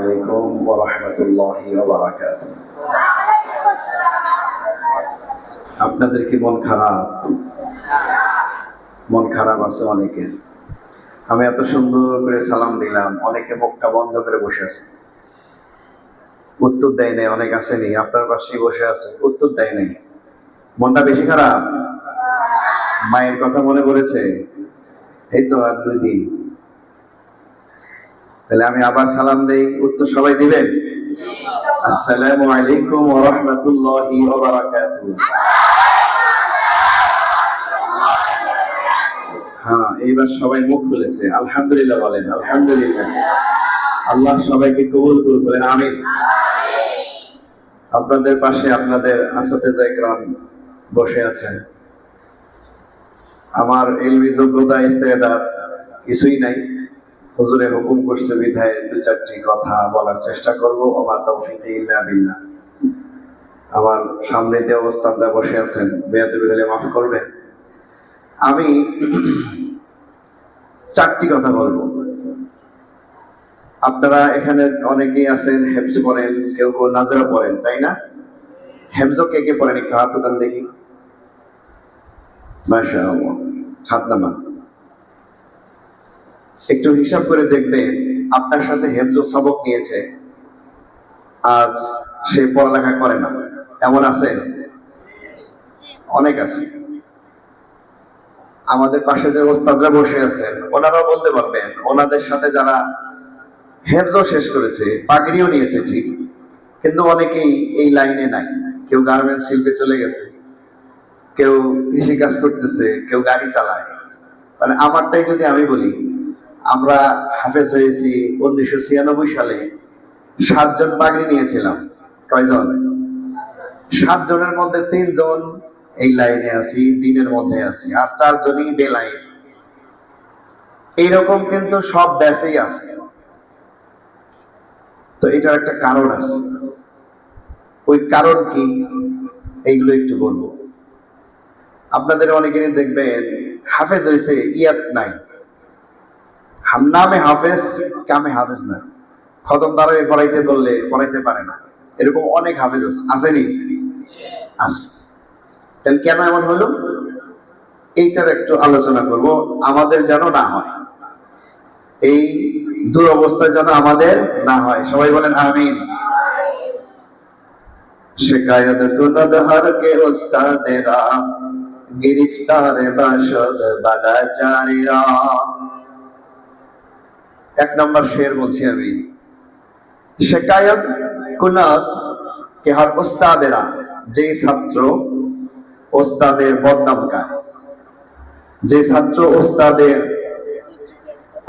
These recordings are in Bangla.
আলাইকুম ওয়া রাহমাতুল্লাহি ওয়া আপনাদের কি মন খারাপ? মন খারাপ আছে অনেকে আমি এত সুন্দর করে সালাম দিলাম, অনেকে মুখটা বন্ধ করে বসে আছে। উত্তর দেয় নাই, অনেক আসেনি আপনার পাশেই বসে আছে, উত্তর দেয় নাই। মনটা বেশি খারাপ? মায়ের কথা মনে পড়েছে? এই তো আর দুই দিন। তাহলে আমি আবার সালাম দেই, উত্তর সবাই দিবেন? আসসালামু আলাইকুম ওয়া রাহমাতুল্লাহি ওয়া বারাকাতুহু। হ্যাঁ এইবার সবাই মুখ খুলেছে। আলহামদুলিল্লাহ বলেন, আলহামদুলিল্লাহ। আল্লাহ সবাইকে কবুল করুন বলেন আমিন। আপনাদের পাশে আপনাদের আসাতেজা একরাম বসে আছেন। আমার এলবি যোগ্যতা ইস্তেদাত কিছুই নাই। হুজুরে হুকুম করছে, বিধায় দু চারটি কথা বলার চেষ্টা করব। আমার তৌফিক ইল্লা আমার সামনে যে অবস্থানটা বসে আছেন, বেয়াদবি হলে মাফ করবেন। আমি চারটি কথা বলব। আপনারা এখানে অনেকেই আছেন, হেফজ পড়েন, কেউ কেউ নাজরা পড়েন, তাই না? হেফজ কে কে পড়েন, একটু হাত দেখি। মাশা হাত নামান। একটু হিসাব করে দেখবেন আপনার সাথে হেফজ সবক নিয়েছে। আজ সে পড়ালেখা করে না। এমন আছে? অনেক আছে। আমাদের পাশে যে ওস্তাদরা বসে আছেন ওনারাও বলতে পারবেন ওনাদের সাথে যারা হেফজও শেষ করেছে পাগড়িও নিয়েছে ঠিক। কিন্তু অনেকেই এই লাইনে নাই। কেউ গার্মেন্টস শিল্পে চলে গেছে কেউ কৃষি কাজ করতেছে কেউ গাড়ি চালায়। মানে আমারটাই যদি আমি বলি আমরা হাফেজ হয়েছি উনিশশো ছিয়ানব্বই সালে সাতজন পাগড়ি নিয়েছিলাম। কয়জন? সাতজনের মধ্যে তিনজন এই লাইনে আছি, দিনের মধ্যে আছি, আর চারজনই বেলাইন। এইরকম কিন্তু সব ব্যাচেই আছে। তো এটার একটা কারণ আছে। ওই কারণ কি? এইগুলো একটু বলব। আপনাদের অনেকেরই দেখবেন, হাফেজ হয়েছে ইয়াত নাই। নামে হাফেজ, কামে হাফেজ না। খতম দ্বারা পড়াইতে বললে পড়াইতে পারে না। এরকম অনেক হাফেজ আছে। আসেনি আছে। তাহলে কেন এমন হলো? এইটার একটু আলোচনা করব। আমাদের যেন না হয়। এই দুরবস্থা যেন আমাদের না হয়। সবাই বলেন আমিন। শিকায়ত কুনদ হর কে উস্তাদেরা, গিরফতার বাসদ বালাচারীরা। এক নম্বর শের বলছি আমি। শিকায়ত কুনদ কে হর উস্তাদেরা যে ছাত্র ওস্তাদের বদনাম গায় যে ছাত্র ওস্তাদের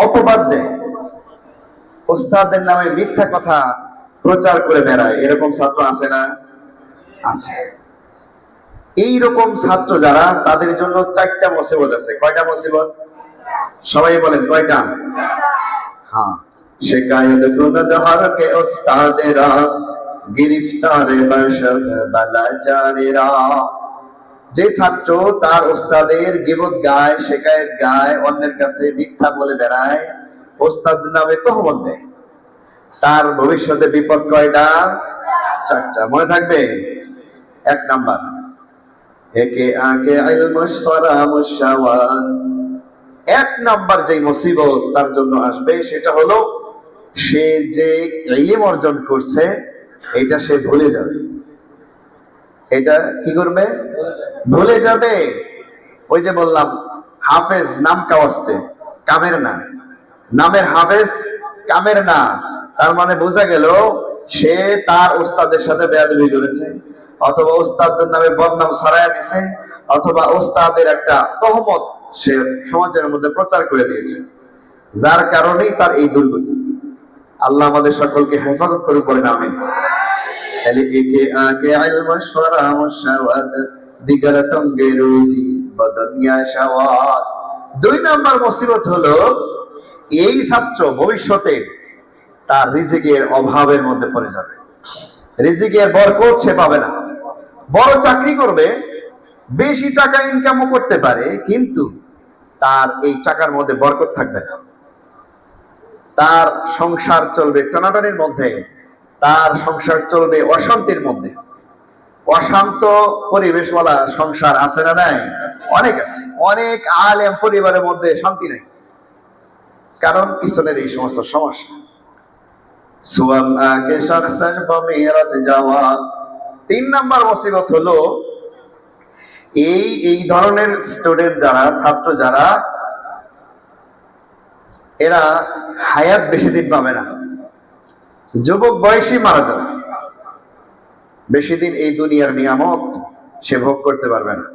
অপবাদ দেয়, ওস্তাদের নামে মিথ্যা কথা প্রচার করে বেড়ায়, এরকম ছাত্র আছে না? আছে। এই রকম ছাত্র যারা, তাদের জন্য চারটা মুসিবত আছে। কয়টা মুসিবত? সবাই বলেন, কয়টা? হ্যাঁ। শিকায়ত কুনদ হর কে ওস্তাদেরা, গিরফতার বশদ বালাচারেরা। যে ছাত্র তার ওস্তাদের গিবত গায় শেখায়ত গায়, অন্যের কাছে মিথ্যা বলে বেড়ায়, ওস্তাদ নামে তহমত দেয়। তার ভবিষ্যতে বিপদ কয়টা? চারটা। মনে থাকবে? এক নাম্বার। একে আগে আইলমশফারা মুশাওয়াত। এক নাম্বার যে মুসিবত তার জন্য আসবে সেটা হলো সে যে ইলম অর্জন করছে, এটা সে ভুলে যাবে। এটা কি করবে? ভুলে যাবে। ওই যে বললাম, হাফেজ নাম কাওয়াস্তে কামের না। নামের হাফেজ, কামের না। তার মানে বোঝা গেল, সে তার ওস্তাদের সাথে বেয়াদবি করেছে, অথবা ওস্তাদের নামে বদনাম ছড়াইয়া দিছে, অথবা ওস্তাদের একটা তহমত সে সমাজের মধ্যে প্রচার করে দিয়েছে। যার কারণেই তার এই দুর্গতি। আল্লাহ আমাদের সকলকে হেফাজত করে পড়েন শাওয়াত দুই নাম্বার মুসিবত হলো, এই ছাত্র ভবিষ্যতে তার রিজিকের অভাবের মধ্যে পড়ে যাবে। রিজিকের বরকত সে পাবে না। বড় চাকরি করবে বেশি টাকা ইনকামও করতে পারে, কিন্তু তার এই টাকার মধ্যে বরকত থাকবে না। তার সংসার চলবে টানাটানির মধ্যে, তার সংসার চলবে অশান্তির মধ্যে। অশান্ত পরিবেশওয়ালা সংসার আছে না নাই? অনেক আছে। অনেক আলেম পরিবারের মধ্যে শান্তি নাই। কারণ পিছনের এই সমস্ত সমস্যা। তিন নাম্বার মুসিবত হলো এই এই ধরনের স্টুডেন্ট যারা, ছাত্র যারা, এরা হায়াত বেশি দিন পাবে না। যুবক বয়সী মারা যাবে। বেশি দিন এই দুনিয়ার নিয়ামত সে ভোগ করতে পারবে না।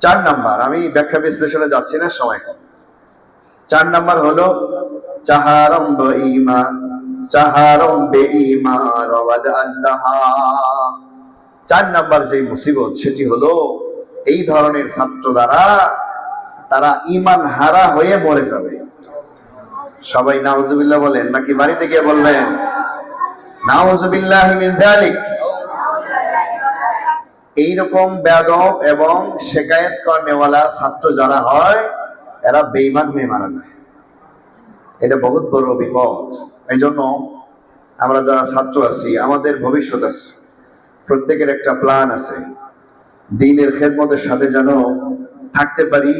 চার নাম্বার, আমি ব্যাখ্যা বিশ্লেষণে যাচ্ছি না, সময় চার নাম্বার হলো, চাহারম ইমা, চাহারম বে ইমা রওয়াদ আজহা চার নাম্বার যে মুসিবত, সেটি হলো এই ধরনের ছাত্র দ্বারা তারা ইমান হারা হয়ে মরে যাবে। সবাই নাউজুবিল্লাহ বলেন, নাকি বাড়িতে গিয়ে বললেন, নাউজুবিল্লাহ এইরকম বেদব এবং শেকায়ত কর্নেওয়ালা ছাত্র যারা হয়, এরা বেইমান হয়ে মারা যায়। এটা বহুত বড় বিপদ। এই জন্য আমরা যারা ছাত্র আছি, আমাদের ভবিষ্যৎ আছে। প্রত্যেকের একটা প্ল্যান আছে। দিনের খেদমতের সাথে যেন থাকতে পারি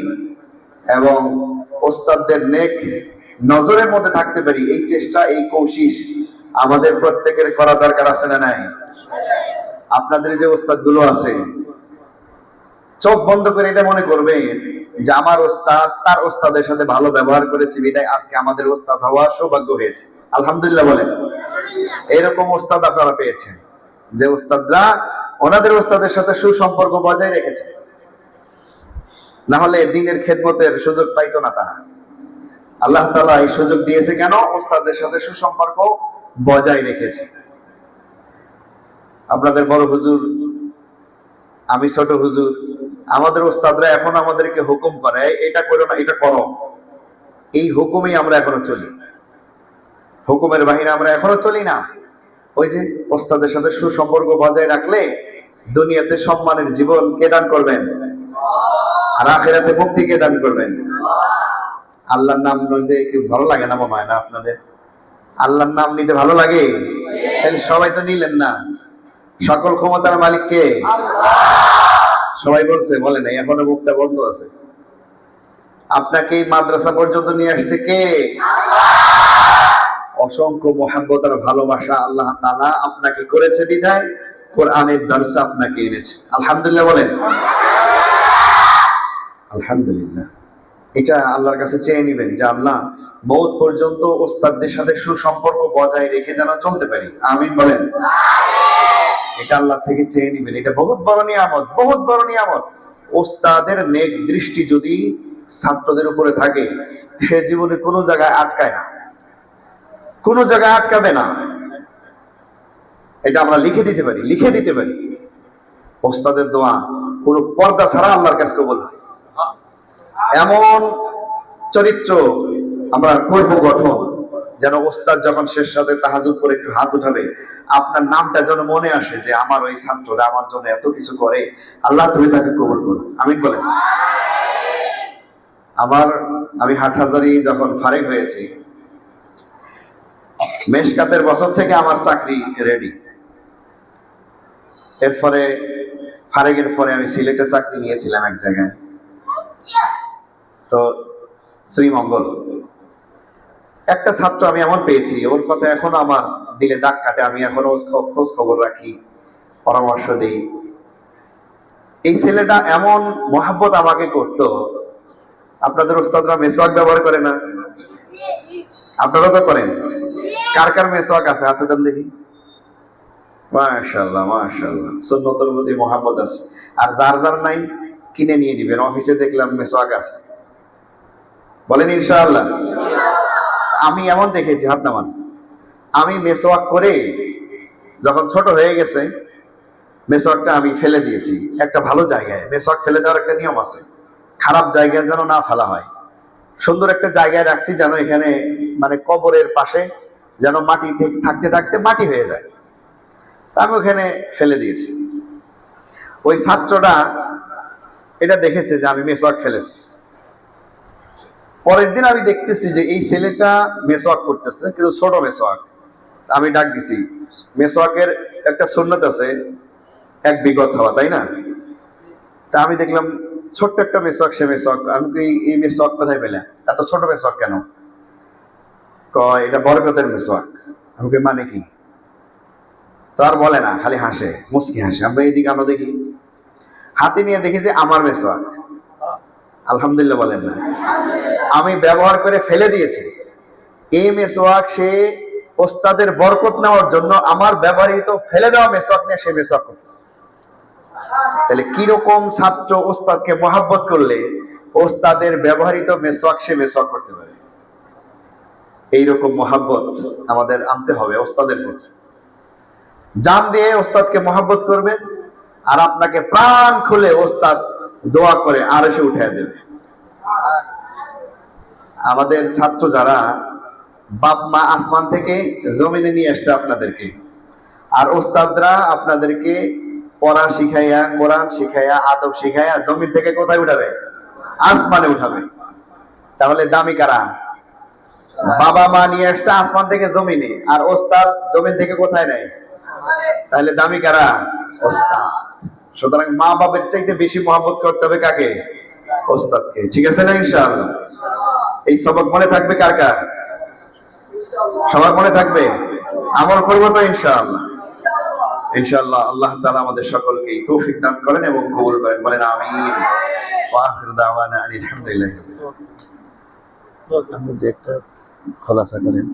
এবং ওস্তাদদের নেক নজরের মধ্যে থাকতে পারি। এই চেষ্টা, এই কৌশিস আমাদের প্রত্যেকের করা দরকার আছে না নাই? আপনাদের যে ওস্তাদগুলো আছে, চোখ বন্ধ করে এটা মনে করবেন যে আমার ওস্তাদ তার ওস্তাদের সাথে ভালো ব্যবহার করেছে, বিদায় আজকে আমাদের ওস্তাদ হওয়া সৌভাগ্য হয়েছে। আলহামদুলিল্লাহ বলেন। এরকম ওস্তাদ আপনারা পেয়েছেন। যে ওস্তাদরা ওনাদের ওস্তাদের সাথে সুসম্পর্ক বজায় রেখেছে। না হলে দিনের খেদমতের সুযোগ পাইতো না তারা। আল্লাহ তালা এই সুযোগ দিয়েছে কেন? ওস্তাদের সাথে সুসম্পর্ক বজায় রেখেছে। আপনাদের বড় হুজুর, আমি ছোট হুজুর, আমাদের ওস্তাদরা এখন আমাদেরকে হুকুম করে, এটা করো না, এটা করো। এই হুকুমেই আমরা এখনও চলি। হুকুমের বাহিরে আমরা এখনও চলি না। ওই যে ওস্তাদের সাথে সুসম্পর্ক বজায় রাখলে দুনিয়াতে সম্মানের জীবন কে দান করবেন? আর আখেরাতে মুক্তি কে দান করবেন? আল্লাহর নাম নিতে কি ভালো লাগে না মনে হয় না আপনাদের? আল্লাহর নাম নিতে ভালো লাগে? সবাই তো নিলেন না। সকল ক্ষমতার মালিক কে? সবাই বলছে, বলে নাই, এখনও মুখটা বন্ধ আছে। আপনাকে এই মাদ্রাসা পর্যন্ত নিয়ে আসছে কে? অসংখ্য মহাব্বত আর ভালোবাসা আল্লাহ তাআলা আপনাকে করেছে বিধায় কোরআনের দর্শা আপনাকে এনেছে। আলহামদুলিল্লাহ বলেন। আলহামদুলিল্লাহ। এটা আল্লাহর কাছে চেয়ে নিবেন যে আল্লাহ মৌত পর্যন্ত ওস্তাদদের সাথে সুসম্পর্ক বজায় রেখে যেন চলতে পারি। আমিন বলেন। এটা আল্লাহ থেকে চেয়ে নিবেন। এটা বহুত বড় নিয়ামত বহুত বড় নিয়ামত। ওস্তাদের নেক দৃষ্টি যদি ছাত্রদের উপরে থাকে সে জীবনে কোনো জায়গায় আটকায় না। কোনো জায়গায় আটকাবে না। এটা আমরা লিখে দিতে পারি লিখে দিতে পারি। ওস্তাদের দোয়া কোনো পর্দা ছাড়া আল্লাহর কাছে কবল হয়। এমন চরিত্র আমরা করব গঠন যেন ওস্তাদ যখন শেষ সাথে তাহাজুদ করে একটু হাত উঠাবে আপনার নামটা যেন মনে আসে যে আমার ওই ছাত্ররা আমার জন্য এত কিছু করে। আল্লাহ তুমি তাকে কবল করো। আমি বলেন। আমার আমি হাটহাজারি যখন ফারেক হয়েছি মেশকাতের বছর থেকে আমার চাকরি রেডি এরপরে ফারেকের পরে আমি সিলেটে চাকরি নিয়েছিলাম এক জায়গায়। তো শ্রীমঙ্গল। একটা ছাত্র আমি এমন পেয়েছি, ওর কথা এখনও আমার দিলে দাগ কাটে, আমি এখনও খোঁজ খবর রাখি, পরামর্শ দিই। এই ছেলেটা এমন মহাব্বত আমাকে করতো, আপনাদের ওস্তাদরা মেসওয়াক ব্যবহার করে না? আপনারা তো করেন। কার কার মেসওয়াক আছে? হাতে দেন দেখি। মাশাল্লাহ মাশাল্লাহ সুন্নতের প্রতি মহাব্বত আছে। আর যার যার নাই, কিনে নিয়ে দিবেন অফিসে দেখলাম মেসওয়াক আছে। বলেন ইনশাআল্লাহ। আমি এমন দেখেছি, হাত নামান। আমি মেসওয়াক করে যখন ছোট হয়ে গেছে মেসওয়াকটা আমি ফেলে দিয়েছি। একটা ভালো জায়গায়। মেসওয়াক ফেলে দেওয়ার একটা নিয়ম আছে। খারাপ জায়গায় যেন না ফেলা হয়। সুন্দর একটা জায়গায় রাখছি যেন এখানে মানে কবরের পাশে যেন মাটি থেকে থাকতে থাকতে মাটি হয়ে যায়। আমি ওখানে ফেলে দিয়েছি। ওই ছাত্রটা এটা দেখেছে যে আমি মেসওয়াক ফেলেছি। পরের দিন আমি দেখতেছি যে এই ছেলেটা মেসওয়াক করতেছে, কিন্তু ছোট মেসওয়াক আমি ডাক দিছি মেসওয়াকের একটা সুন্নত আছে, এক বিগত হওয়া, তাই না? তা আমি দেখলাম, ছোট্ট একটা মেসওয়াক সে মেসওয়াক আমি এই- মেসওয়াক কোথায় পেলাম? এত ছোট মেসওয়াক কেন? এটা বরকতের মেসওয়াক। আমি কই মানে কি? তো আর বলে না, খালি হাসে মুসকি হাসে। আমরা এইদিকে আমরা দেখি। হাতে নিয়ে দেখি যে আমার মেসওয়াক। আলহামদুলিল্লাহ বলেন না। আমি ব্যবহার করে ফেলে দিয়েছি। এই মেসওয়াক সে ওস্তাদের বরকত নেওয়ার জন্য আমার ব্যবহৃত ফেলে দেওয়া মেসওয়াক নিয়ে সে মেসওয়াক করতেছে। তাহলে কীরকম ছাত্র ওস্তাদকে মহাব্বত করলে ওস্তাদের ব্যবহৃত মেসওয়াক সে মেসওয়াক করতে পারে? এইরকম মহাব্বত আমাদের আনতে হবে ওস্তাদের প্রতি। জান দিয়ে ওস্তাদকে মহাব্বত করবে আর আপনাকে প্রাণ খুলে ওস্তাদ দোয়া করে আর এসে উঠে দেবে। আমাদের ছাত্র যারা, বাপ, মা আসমান থেকে জমিনে নিয়ে আসছে আপনাদেরকে, আর ওস্তাদরা আপনাদেরকে পড়া শিখাইয়া, কোরআন শিখাইয়া, আদব শিখাইয়া জমিন থেকে কোথায় উঠাবে? আসমানে উঠাবে। তাহলে দামি কারা? বাবা মা নিয়ে আসছে, আসমান থেকে জমিনে। আর ওস্তাদ জমিন থেকে কোথায় নেয়? তাহলে দামি কারা? ওস্তাদ। সুতরাং মা বাবার চাইতে বেশি মহব্বত করতে হবে কাকে? ওস্তাদকে। ঠিক আছে না ইনশাআল্লাহ? এই সবক মনে থাকবে কার কার? সবার মনে থাকবে? আমল করব তো ইনশাআল্লাহ। ইনশাআল্লাহ আল্লাহ তাআলা আমাদের সকলকে তৌফিক দান করেন এবং কবুল করেন। বলেন আমিন। ওয়া আখিরু খোলাসা করেন।